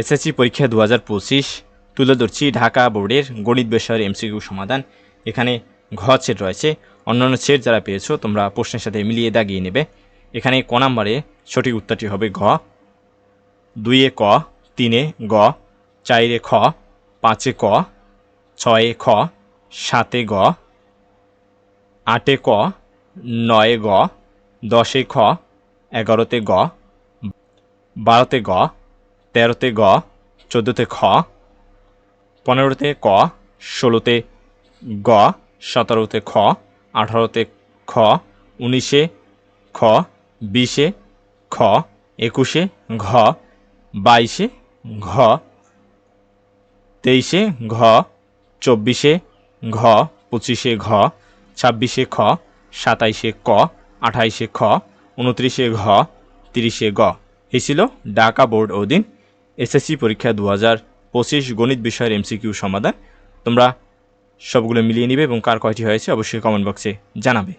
SSC পরীক্ষা দু হাজার পঁচিশ তুলে ধরছি ঢাকা বোর্ডের গণিত বিষয়ের এমসিকিউ সমাধান। এখানে ঘ সেট রয়েছে। অন্যান্য সেট যারা পেয়েছ, তোমরা প্রশ্নের সাথে মিলিয়ে দাগিয়ে নেবে। এখানে ক নাম্বারে সঠিক উত্তরটি হবে ঘ। দুইয়ে ক, তিনে গ চারে খ, পাঁচে ক, ছয়ে খ, সাতে গ, আটে ক, নয়ে গ, দশে খ, এগারোতে গ, বারোতে গ তেরোতে গ, চোদ্দোতে খ, পনেরোতে ক, ষোলোতে গ, সতেরোতে খ, আঠারোতে খ, উনিশে খ, বিশে খ, একুশে ঘ, বাইশে ঘ, তেইশে ঘ, চব্বিশে ঘ, পঁচিশে ঘ, ছাব্বিশে খ, সাতাইশে ক, আঠাইশে খ, উনত্রিশে ঘ, তিরিশে গ। এই ছিল ঢাকা বোর্ড অধীন এসএসসি পরীক্ষা দু হাজার পঁচিশ গণিত বিষয়ের এমসিকিউ সমাধান। তোমরা সবগুলো মিলিয়ে নিবে এবং কার কয়টি হয়েছে অবশ্যই কমেন্ট বক্সে জানাবে।